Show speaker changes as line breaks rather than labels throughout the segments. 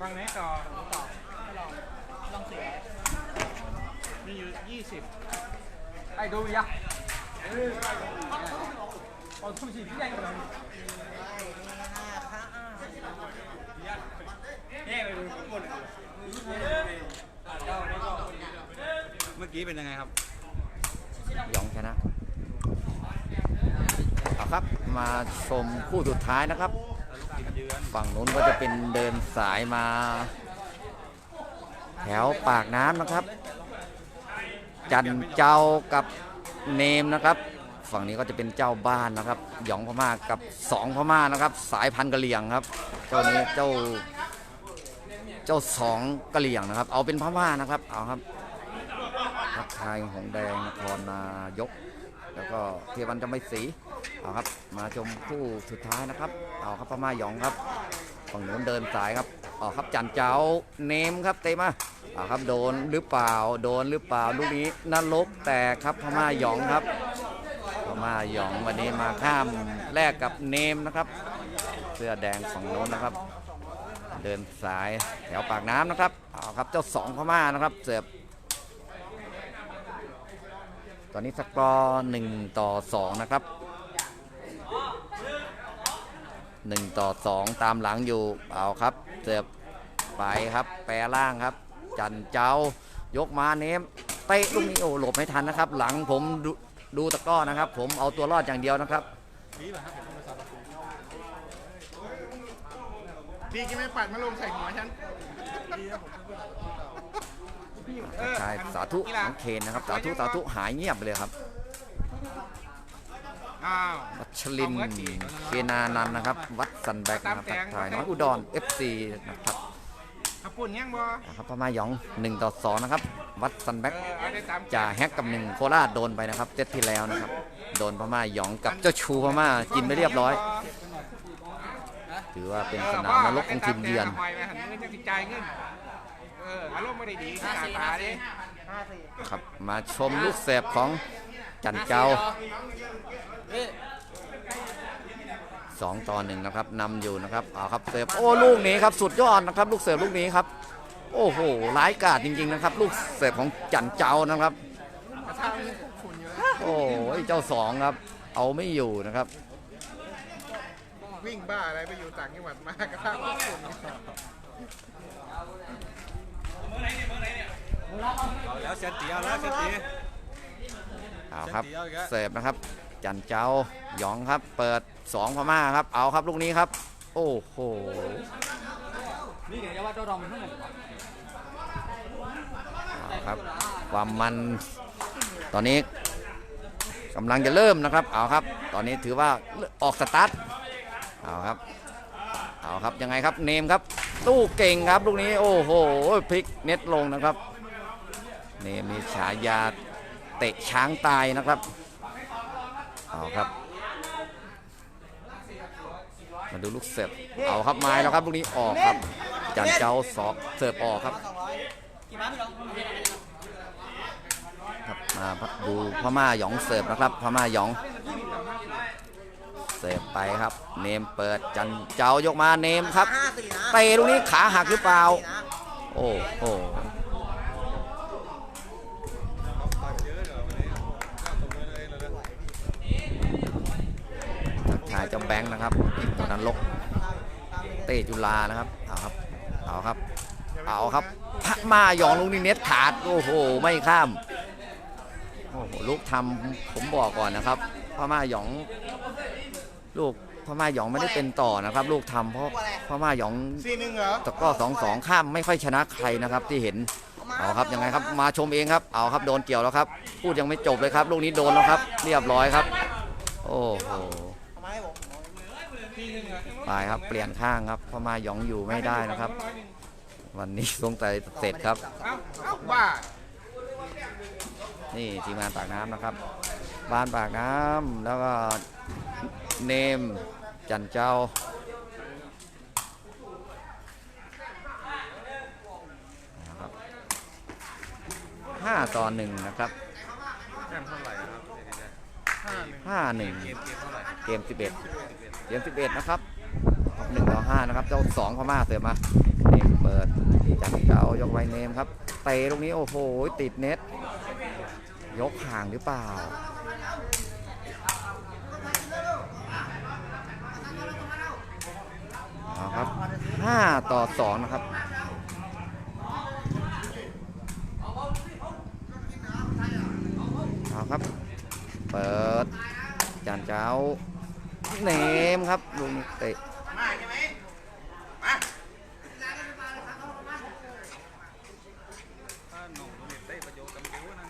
ฟังไหนต่อ
ต่อลองเสีย
มีอยู่ยี่สิบ
ไอ้ดูยะตอนทุ่มสี่
ที่ยังอยู่เมื่อกี้เป็นยังไงครับ
ยองชนะ ครับ มาชมคู่สุดท้ายนะครับ ฝั่งนู้นก็จะเป็นเดินสายมา แถวปากน้ำนะครับ จันเจ้ากับเนมนะครับ ฝั่งนี้ก็จะเป็นเจ้าบ้านนะครับ หยองพม่ากับสองพม่านะครับ สายพันธุ์กะเหรี่ยงครับ เจ้านี้เจ้า เจ้าสองกะเหรี่ยงนะครับ เอาเป็นพม่านะครับเอาครับทักทายหงแดงนครนายกแล้วก็เทวันจะไม่สี เอาครับมาชมคู่สุดท้ายนะครับ เอาครับพม่าหยองครับฝั่งโน้นเดินสายครับเอาครับจันเจ้าเนมครับเตะมาเอาครับโดนหรือเปล่าโดนหรือเปล่าลูกนี้นรกแตกครับพม่าหยองครับพม่าหยองวันนี้มาข้ามแลกกับเนมนะครับ เสื้อแดงฝั่งโน้นนะครับ เดินสายแถวปากน้ำนะครับเอาครับเจ้าสองพม่านะครับเสือบตอนนี้สกอร์หนึ่งต่อสองนะครับ หนึ่งต่อสองตามหลังอยู่เอาครับเสิร์ฟไปครับ แปรล่างครับ จันเจ้ายกมาเนมเตะลูกนี้โอ้หลบไม่ทันนะครับ หลังผมดูดูตะกร้อนะครับ ผมเอาตัวรอดอย่างเดียวนะครับ
ดีกินไม่ปัดมาลงใส่หัวฉัน
ใช่สาธุน้องเคนนะครับ สาธุสาธุหายเงียบไปเลยครับ
อ้าว
วัชรินทร์เกนานันท์นะครับ วัดสันแบกนะครับทักทายน้องอุดร FC นะครับ
ขับปุ่นยังบ่
นะครับพม่าหยอง 1 ต่อ 2 นะครับ วัดซันแบ็ก
เออเอาได้ตาม
จ่าแฮกกับหนึ่งโคราชโดนไปนะครับเซตที่แล้วนะครับ โดนพม่าหยองกับเจ้าชูพม่ากินไปเรียบร้อย ถือว่าเป็นสนามนรกของทีมเยือน
หอยไปหันเงินจะติดใจเงินเอออารมณ์ไม่ได้ดีตาตาดิ
ห้าสี่
ครับมาชมลูกเสบของจันเจ้า
เฮ้ย
2ต่อ1นะครับนำอยู่นะครับเอาครับเสบโอ้ลูกนี้ครับสุดยอดนะครับ ลูกเสบลูกนี้ครับ โอ้โหร้ายกาจจริงๆนะครับ ลูกเสบของจันเจ้านะครับ
กระทั่งฝุ่นอยู่แล้ว
โอ้ยเจ้าสองครับ เอาไม่อยู่นะครับ
วิ่งบ้าอะไรไปอยู่ต่างจังหวัดมากระทั่งฝุ่น
แล้วเซนตีเอาแล้วเซนตี
เอาครับ
เสียเดียวอีกแล้ว
เสิร์ฟนะครับ จันเจ้าหยองครับ เปิดสองพม่าครับ เอาครับลูกนี้ครับ โอ้โห
นี่เดี๋ยวจะว่าเจ้าดอมมันเท่าไหร่
เอาครับ ความมันตอนนี้กำลังจะเริ่มนะครับ เอาครับ ตอนนี้ถือว่าออกสตาร์ท เอาครับ เอาครับ ยังไงครับ เนมครับ ตู้เก่งครับลูกนี้ โอ้โห พลิกเน็ตลงนะครับ เนมมีฉายาเตะช้างตายนะครับ เอาครับ มาดูลูกเสิร์ฟเอาครับไม้แล้วครับลูกนี้ออกครับ จันเจ้าสอกเสิร์ฟออกครับ
สองร้อยกี่ม้าพี่น้อง
ครับมาดูพม่าหยองเสิร์ฟนะครับพม่าหยอง เสิร์ฟไปครับ เนมเปิดจันเจ้ายกมาเนมครับ
ห้าสี่นะ
เตะลูกนี้ขาหักหรือเปล่า โอ้โหายเจ้าแบงค์นะครับตอนนั้นลกเตะจุฬานะครับเอาครับเอาครับเอาครับพม่าหยองลูกนี้เน็ตขาดโอ้โหไม่ข้ามโอ้โหลูกทำผมบอกก่อนนะครับพม่าหยอง ลูกพม่าหยองไม่ได้เป็นต่อนะครับ ลูกทำเพราะพม่าหยอง
ซีหนึ่งเหรอ
ตะกร้อสองสองข้ามไม่ค่อยชนะใครนะครับที่เห็นเอาครับยังไงครับมาชมเองครับเอาครับโดนเกี่ยวแล้วครับ พูดยังไม่จบเลยครับ ลูกนี้โดนแล้วครับ เรียบร้อยครับ โอ้โห
ไป
ครับเปลี่ยนข้างครับพม่าหยองอยู่ไม่ได้นะครับ วันนี้สงสัยเสร็จครับ
เอ้าเอ้าบ้า
นี่ทีมงานปากน้ำนะครับ บ้านปากน้ำแล้วก็เนมจันเจ้านะครับห้าต่อหนึ่งนะครับ
แต้มเท่าไหร่ครับ
ห้าหนึ่ง
เกม
สิบเอ็ดเกมสิบเอ็ดนะครับหนึ่งต่อห้านะครับเจ้าสองพม่าเสือมาเนมเปิดจันเจ้ายกไวเนมครับเตะตรงนี้โอ้โหติดเน็ต ยกห่างหรือเปล่าครับ5ต่อ2นะครับเอาครับ เปิด จานเจ้าเนมครับลูกเตะ
ถ้าหนุ่มเนี่ยได้ประโยชน์กับรู้นั่น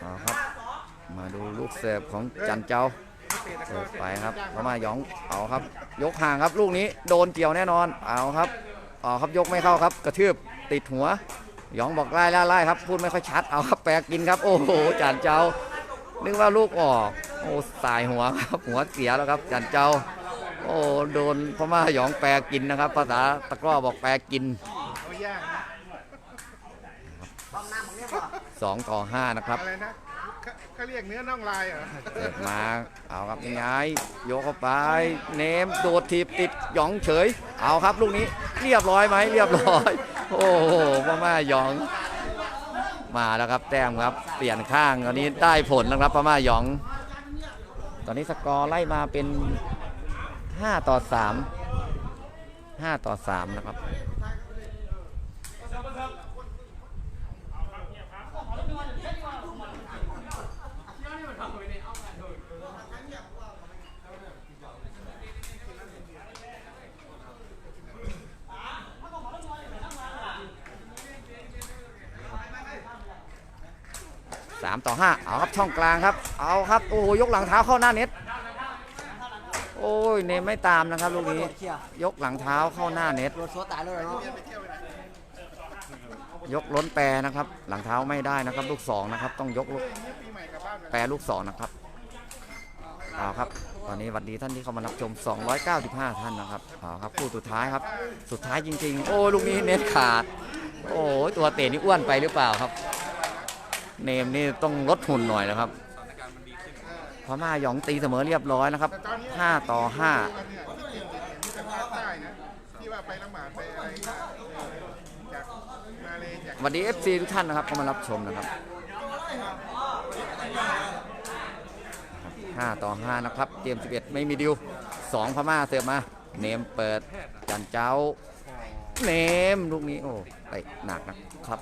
เอา
ครับ มาดูลูกเสิร์ฟของจันเจ้าเสิร์ฟไปครับเข้ามาหยองเอาครับ ยกห่างครับลูกนี้โดนเกี่ยวแน่นอนเอาครับเอาครับยกไม่เข้าครับ กระทืบติดหัวหยองบอกไล่ไล่ไล่ครับ พูดไม่ค่อยชัดเอาครับแปลกินครับ โอ้โหจันเจ้า นึกว่าลูกออกโอ้สายหัวครับหัวเสียแล้วครับจันเจ้า โอ้โดนพม่าหยองแปลกินนะครับ ภาษาตะกร้อบอกแปลกิน
เอาย่างนะ
สองต่อห้านะครับ
อะไรนะเขาเขาเรียกเนื้อน่องลายเหรอ
เปิดมาเอาครับยังไงโยกเข้าไป เนมโดดทีบติดหยองเฉย เอาครับลูกนี้เรียบร้อยไหมเรียบร้อย โอ้โหพ่อแม่หยอง มาแล้วครับแต้มครับ เปลี่ยนข้างตอนนี้ได้ผลแล้วครับพม่หยอง ตอนนี้สกอร์ไล่มาเป็น 5 ต่อ 3 5 ต่อ 3 นะครับ สามต่อห้าเอาครับช่องกลางครับ เอาครับโอ้โหยกหลังเท้าเข้าหน้าเน็ตโอ้ยเนมไม่ตามนะครับลูกนี้ยกหลังเท้าเข้าหน้าเน็ต
ย
กล้นแปรนะครับ หลังเท้าไม่ได้นะครับ ลูกสองนะครับต้องยกลูกแปรลูกสองนะครับเอาครับตอนนี้หวัดดีท่านที่เข้ามารับชม 295 ท่านนะครับเอาครับคู่สุดท้ายครับ สุดท้ายจริง ๆ โอ้ลูกนี้เน็ตขาด โอ้ยตัวเตะนี่อ้วนไปหรือเปล่าครับ เนมนี่ต้องลดหุ่นหน่อยนะครับพม่าหยองตีเสมอเรียบร้อยนะครับ
แต่ตอนนี้
5ต่อ5
ดูกันเนี่ยที่จริงเนี่ยมีแต่ภาคใต้นะที่ว่าไปละหมาดไปอะไรนะเออจากมาเลยจาก
สวัสดี FC ทุกท่านนะครับเข้ามารับชมนะครับ5ต่อ5นะครับเกม11 ไม่มีดิว 2 พม่าเสิร์ฟมา เนมเปิดจันเจ้า เนมลูกนี้โอ้เตะหนักนะครับ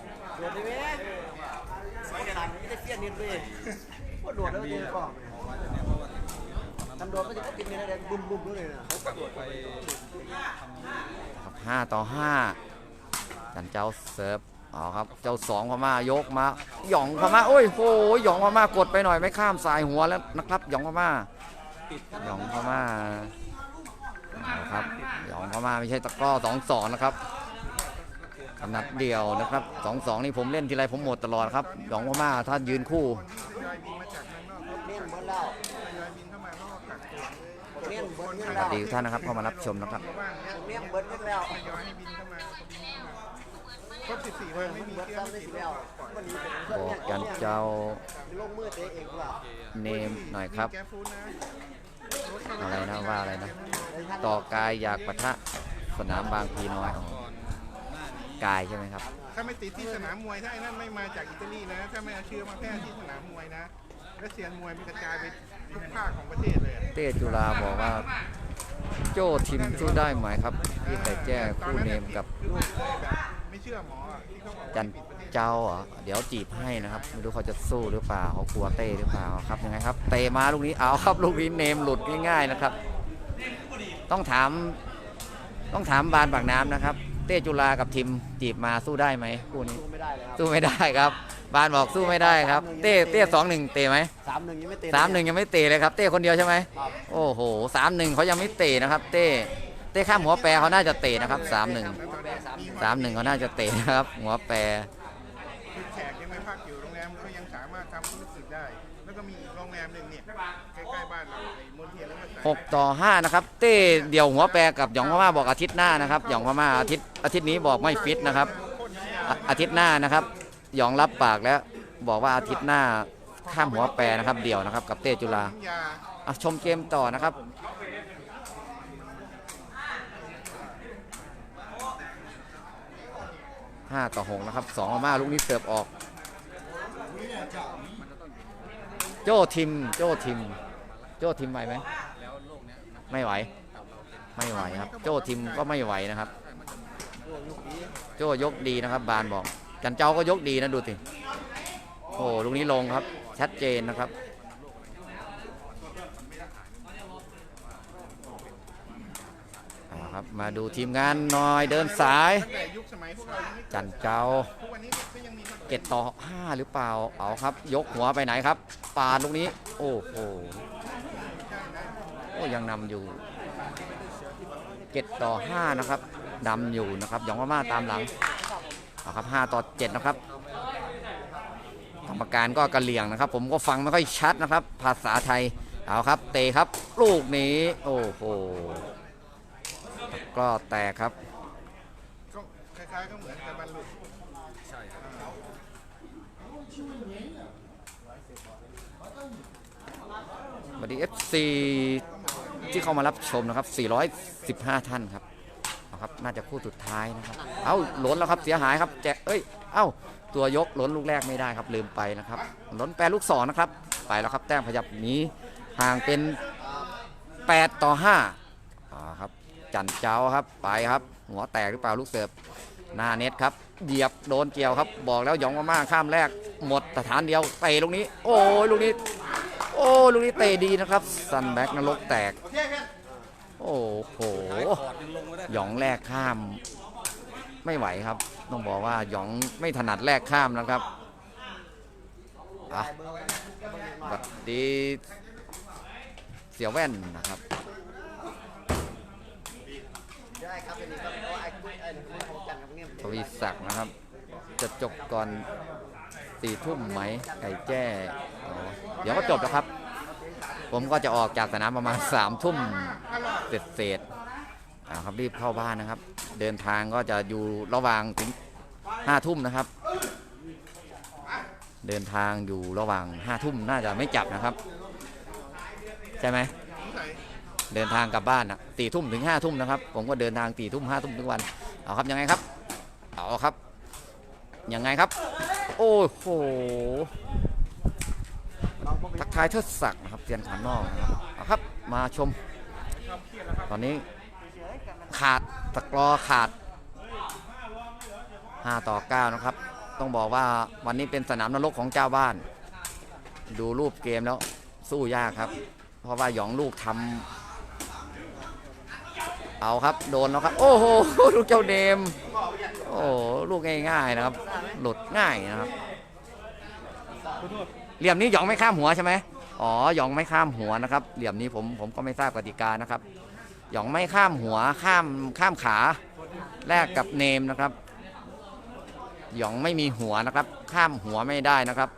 นนิดเลยโคตรโดดแล้วตัวก่อนทำโดดไม่ได้ก็ติดเงินอะไรบุ้มบุ้มด้วยนะ
กลับไป
ครับ5ต่อ5จันเจ้าเสิร์ฟเอาครับ เจ้า2พม่ายกมา หยองพม่าโอ้ยโหหยองพม่ากดไปหน่อยไม่ข้ามสายหัวแล้วนะครับ หยองพม่าหยองพม่าเอาครับหยองพม่าไม่ใช่ตะกร้อสองสองนะครับข นัดเดียวนะครับสองสองนี่ผมเล่นทีไรผมหมดตลอดครับหยองพม่า
ท่าน
ยืนคู่
สวัสดีท่านนะครับเข้ามารับชมนะครับ
บ
อก
กั
น
เจ้า
เน
มหน่อยครับอะไรนะว่าอะไรนะ ต่อกายอยากปะทะสนามบางพีน้อย
ก่อนหน้านี้
กายใช่ไหมครับ
ถ้าไม่ติดที่สนามมวยถ้าไอ้นั่นไม่มาจากอิตาลีนะ ถ้าไม่เอาเชื้อมาแพร่ที่สนามมวยนะ แล้วเซียนมวยมันกระจายไปทุกภาคของประเทศเลยอะ
เต้จุฬาบอกว่า โจ้ทีมสู้ได้ไหมครับพี่ไก่แจ้คู่เนมกับ
คือผมเลยแบบไม่เชื่อหมออะที่เขาบอกว่า
จัน
ปิดประเทศ
เจ้าเหรอเดี๋ยวจีบให้นะครับไม่รู้เขาจะสู้หรือเปล่าเขากลัวเต้หรือเปล่าครับยังไงครับ เตะมาลูกนี้เอาครับลูกนี้เนมหลุดง่าย ๆนะครับ ต้องถาม ต้องถามบานปากน้ำนะครับ เต้จุฬากับทีมจีบมาสู้ได้ไหมคู่นี้
สู้ไม่ได้เลยครับ
สู้ไม่ได้ครับ บานบอกสู้ไม่ได้ครับ เต้เต้สองหนึ่งเตะไหม
สามหนึ่งยังไม่เตะ
สามหนึ่งยังไม่เตะเลยครับ เต้คนเดียวใช่ไหม
ครับ
โอ้โหสามหนึ่งเขายังไม่เตะนะครับ เต้เต้ข้ามหัวแปรเขาน่าจะเตะนะครับสามหนึ่ง
แล้วตอนนี้มี
สามหนึ่งเขาน่าจะเตะนะครับ หัวแปร 6 ต่อ 5 นะครับ เต้เดี่ยวหัวแปรกับหยองพม่าบอกอาทิตย์หน้านะครับหยองพม่าอาทิตย์อาทิตย์นี้บอกไม่ฟิตนะครับ อาทิตย์หน้านะครับหยองรับปากแล้วบอกว่าอาทิตย์หน้าข้ามหัวแปรนะครับ เดี่ยวนะครับ กับเต้จุฬาชมเกมต่อนะครับห้าต่อหกนะครับสองมาลูกนี้เสิร์ฟออก โจ้ทิม โจ้ทิม โจ้ทิมไหวไหม ไม่ไหว ไม่ไหวครับ โจ้ทิมก็ไม่ไหวนะครับ โจ้ยกดีนะครับ บานบอก จันเจ้าก็ยกดีนะดูสิโอ้โหลูกนี้ลงครับ ชัดเจนนะครับครับมาดูทีมงานหน่อยเดินสาย
ตั้งแต่ยุคสมัยพวกเราย
จันเจ้า
ทุกวันนี้ก็ยังมีครับ
เจ็ดต่อห้าหรือเปล่าเอาครับ ยกหัวไปไหนครับปาดลูกนี้ โอ้โห อ้ยังนำอยู่เจ็ดต่อห้านะครับนำอยู่นะครับหยองมาม่าตามหลังเอาครับห้าต่อเจ็ดนะครับกรรมการก็กระเหลี่ยงนะครับ ผมก็ฟังไม่ค่อยชัดนะครับ ภาษาไทย เอาครับ เตะครับ ลูกนี้ โอ้โหก็แตกครับ
ก็คล้ายๆก็เหมือนแต่มันหลุด
สวัสดี FC ที่เข้ามารับชมนะครับ 415 ท่านครับเอาครับ น่าจะคู่สุดท้ายนะครับ เอ้าหล้นแล้วครับ เสียหายครับแจกเอ้ย เอ้า ตัวยกหล้นลูกแรกไม่ได้ครับ ลืมไปนะครับ หล้นแปรลูกสองนะครับ ไปแล้วครับ แต้มขยับหนีห่างเป็น 8 ต่อ5อ่าครับ จันเจ้าครับ ไปครับ หัวแตกหรือเปล่าลูกเสิร์ฟหน้าเน็ตครับ เหยียบโดนเกี่ยวครับ บอกแล้วหยองมาม่าข้ามแรก หมดสถานเดียวเตะลูกนี้ โอ้ยลูกนี้ โอ้ลูกนี้เตะดีนะครับซันแบ็กนรกแตก โอ้โห
ถอดยังลงไม่ได้
หยองแรกข้าม ไม่ไหวครับ ต้องบอกว่าหยองไม่ถนัดแรกข้ามนะครับอะสวัสดีเสียแว่นนะครับ
ได้ครับเป็นนี้ครับเพราะว่าไอ้กุ้ยไอ้หนึ่งมันของจันทร์กับเนี่ย
ทวีศักดิ์นะครับจะจบก่อน สี่ทุ่มไหมไก่แจ้เดี๋ยวก็จบแล้วครับ ผมก็จะออกจากสนามประมาณสามทุ่มเสร็จเสร็จๆอ่าครับรีบเข้าบ้านนะครับ เดินทางก็จะอยู่ระหว่างถึงห้าทุ่มนะครับ เดินทางอยู่ระหว่างห้าทุ่มน่าจะไม่จับนะครับ ใช่ไหมเดินทางกลับบ้านนะสี่ทุ่มถึงห้าทุ่มนะครับ ผมก็เดินทางสี่ทุ่มห้าทุ่มทุกวัน เอาครับยังไงครับ เอาครับ ยังไงครับ โอ้โหทักทายเทิดศักดิ์นะครับเตียนขานนอกนะครับเอาครับมาชม ตอนนี้ขาดตะกรอขาด 5 ต่อ 9 นะครับ ต้องบอกว่าวันนี้เป็นสนามนรกของเจ้าบ้าน ดูรูปเกมแล้วสู้ยากครับ เพราะว่าหยองลูกทำเอาครับ โดนแล้วครับ โอ้โห ลูกเจ้าเนม โอ้โหลูกง่ายๆนะครับ หลุดง่ายนะครับเหลี่ยมนี้หยองไม่ข้ามหัวใช่ไหมอ๋อหยองไม่ข้ามหัวนะครับ เหลี่ยมนี้ผมผมก็ไม่ทราบกติกานะครับหยองไม่ข้ามหัวข้ามข้ามขาแลกกับเนมนะครับหยองไม่มีหัวนะครับ ข้ามหัวไม่ได้นะครับ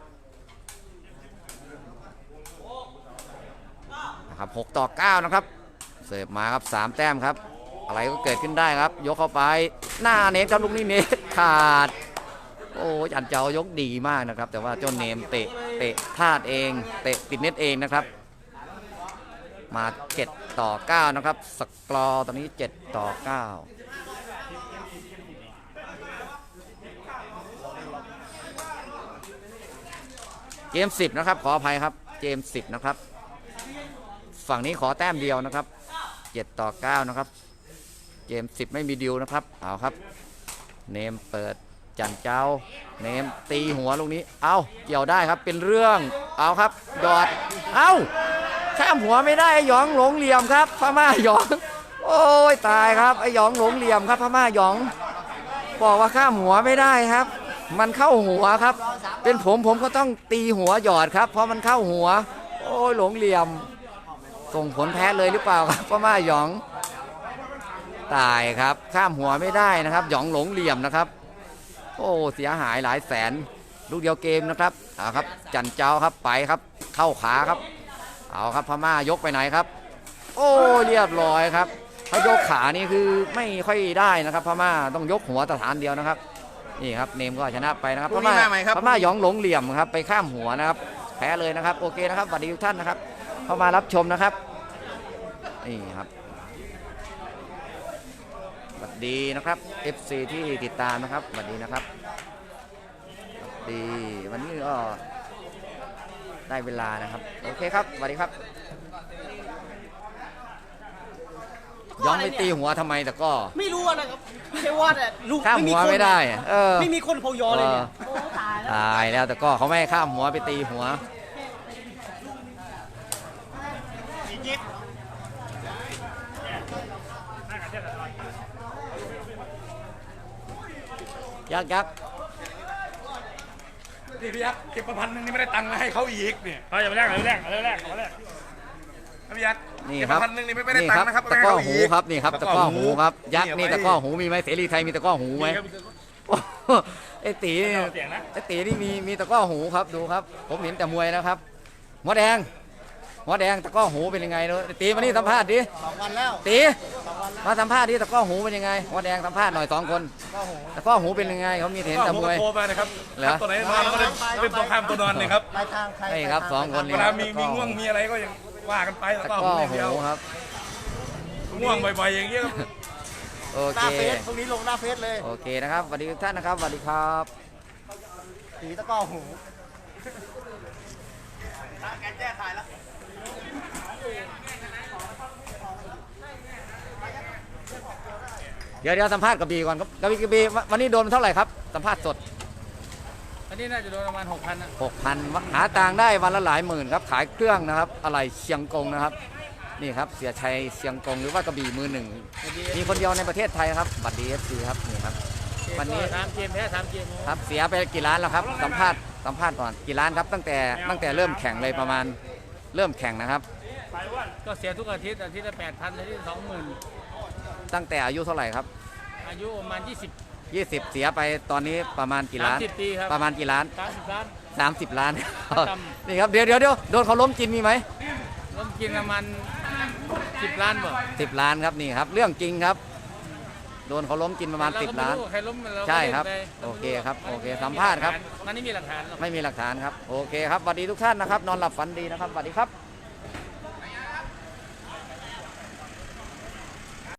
นะครับ6ต่อ9นะครับเสิร์ฟมาครับ3แต้มครับ อะไรก็เกิดขึ้นได้ครับ ยกเข้าไปหน้าเนทครับลูกนี้เนทขาด โอ้ยอันเจ้ายกดีมากนะครับ แต่ว่าเจ้าเนมเตะเตะพลาดเองเตะติดเน็ตเองนะครับ มา 7 ต่อ 9 นะครับ สกรอร์ตอนนี้ 7 ต่อ 9เกม10นะครับ ขออภัยครับ เกม10นะครับ ฝั่งนี้ขอแต้มเดียวนะครับ7ต่อ9นะครับ เกม10ไม่มีดิวนะครับ เอาครับ เนมเปิด จันเจ้า เนมตีหัวลูกนี้ เอาเกี่ยวได้ครับเป็นเรื่อง เอาครับดอด เอาข้ามหัวไม่ได้ไอ้หยองหลงเหลี่ยมครับพม่าหยอง โอ้ยตายครับไอ้หยองหลงเหลี่ยมครับพม่าหยอง บอกว่าข้ามหัวไม่ได้ครับ มันเข้าหัวครับ เป็นผมผมก็ต้องตีหัวหยอดครับ เพราะมันเข้าหัว โอ้ยหลงเหลี่ยม ส่งผลแพ้เลยหรือเปล่าครับพม่าหยอง ตายครับข้ามหัวไม่ได้นะครับ หยองหลงเหลี่ยมนะครับ โอ้เสียหายหลายแสน ลูกเดียวเกมนะครับเอาครับ จันเจ้าครับไปครับ เข้าขาครับ เอาครับพม่ายกไปไหนครับ โอ้เรียบร้อยครับถ้ายกขานี่คือไม่ค่อยได้นะครับ พม่าต้องยกหัวสถานเดียวนะครับนี่ครับเนมก็ชนะไปนะครับ
พ
พ
รุ่งนี้
ม่า
มาใหม่ครับ
พม่าหยองหลงเหลี่ยมครับ ไปข้ามหัวนะครับ แพ้เลยนะครับโอเคนะครับสวัสดีทุกท่านนะครับเข้ามารับชมนะครับนี่ครับสวัส ดีนะครับ FC ที่ติดตามนะครับสวัสดีนะครับสวัสดีวันนี้ก็ได้เวลานะครับโอเคครับสวัสดีครับย้องไปตีหัวทำไมแต่ก็
ไม่รู้อะนะครับไม่ใช่ว่าแต่ลูก
ข้ามหัวไม่ได้อะเออ
ไม่มีคนพยอเลยเนี่ย
เออตายแล้วแต่ก็เขาไม่ให้ข้ามหัวไปตีหัว ยักษ์ยักษ์
นี่พี่ยักษ์เก็บประพันธ์นึงนี่ไม่ได้ตังค์มาให้เขาอีกเนี่ย
เอาอย่าไปแรกเอาไปแรกเอาไปแรกเอาไปแรก
พี่ยักษ์
นี่
เก็บ
ค
ป
รับ
ระพันธ์นึงนี่ไม่ได้
นี่
ตัง
ครับ
ค์นะครับ
ตะกร้อหูครับนี่ครับตะกร้อหูครับ ยักษ์นี่ตะกร้อ
หู
หูมีไหมเสรีไทยมีตะกร้อหูไหมโอ้โหไอ้ตี
เสียงนะ
ไอ้ตีนี่มีมีตะกร้อหูครับดูครับ ผมเห็นแต่มวยนะครับหัวแดง หัวแดงตะกร้อหูเป็นยังไงเนอะตีมานี่สัมภาษณ์ดิ
สองวันแล้ว
ตีมาสัมภาษณ์ดิตะกร้อหูเป็นยังไงหัวแดงสัมภาษณ์หน่อยสองคนตะกร้อหูเป็นยังไงเขามีเห็นแต่มวย
โทรมานะครับ
เหรอ
ตัวไหนมาแล้วก็เลยเป็นตัวข้ามตัวนอนเลยครับ
ไปทางใคร
นี่ครับสองคน
เว
นี่
ลามีมีง่วงมีอะไรก็ยังว่ากันไปแล้ว
ตะ
ก็
กร้อ
หู
หู
เดียว
ครับ
ง่วงบ่อยๆอย่างเงี้ยครับ
โอ
ห
เค
น้าเฟซพรุ่งนี้ลงหน้าเฟซเลย
โอเคนะครับสวัสดีทุกท่านนะครับสวัสดีครับ
สีตะกร้อหู
เดี๋ยวเดี๋ยวสัมภาษณ์กระบี่ก่อนครับกระบี่กระบี่วันนี้โดนเท่าไหร่ครับ สัมภาษณ์สด
อันนี้น่าจะโดนประมาณหกพันอะ
6,000หาตังค์ได้วันละหลายหมื่นครับ ขายเครื่องนะครับ อะไรเชียงกงนะครับ นี่ครับ เสียชัยเชียงกงหรือว่ากระบี่มือหนึ่ง มีคนเดียวในประเทศไทยครับ บัตรดีเอฟซีครับ นี่ครับ วันนี้
สามเกมแพ้สามเกม
ครับ เสียไปกี่ล้านแล้วครับ สัมภาษณ์ สัมภาษณ์ก่อน กี่ล้านครับ ตั้งแต่ ตั้งแต่เริ่มแข่งเลยประมาณ เริ่มแข่งนะครับ
ก็เสียทุกอาทิตย์ อาทิตย์ละแปดพันอาทิตย์ละสองหมื่น
ตั้งแต่อายุเท่าไหร่ครับ
อายุประมาณยี่สิบ
20 เสียไปตอนนี้ประมาณกี่ล้าน
30ปีครับ
ประมาณกี่ล้าน
สามสิบล้าน
30 ล้าน
ต่
นี่ครับเดี๋ยวเดี๋ยวเดี๋ยวโดนเขาล้มกินมีไหม
ต้มกินประมาณสิบล้านบ่
สิบล้านครับนี่ครับ เรื่องจริงครับ โดนเขาล้มกินประมาณ
เก็
สิบ
ไล้า
น
ใครล้มเราก็
ใช่ครับ
ล่นไป
โอเคครับโอเคสัมภาษณ์ครับ
มันไม่มีหลักฐานหรอก
ไม่มีหลักฐานครับ โอเคครับสวัสดีทุกท่านนะครับ นอนหลับฝันดีนะครับสวัสดีครับ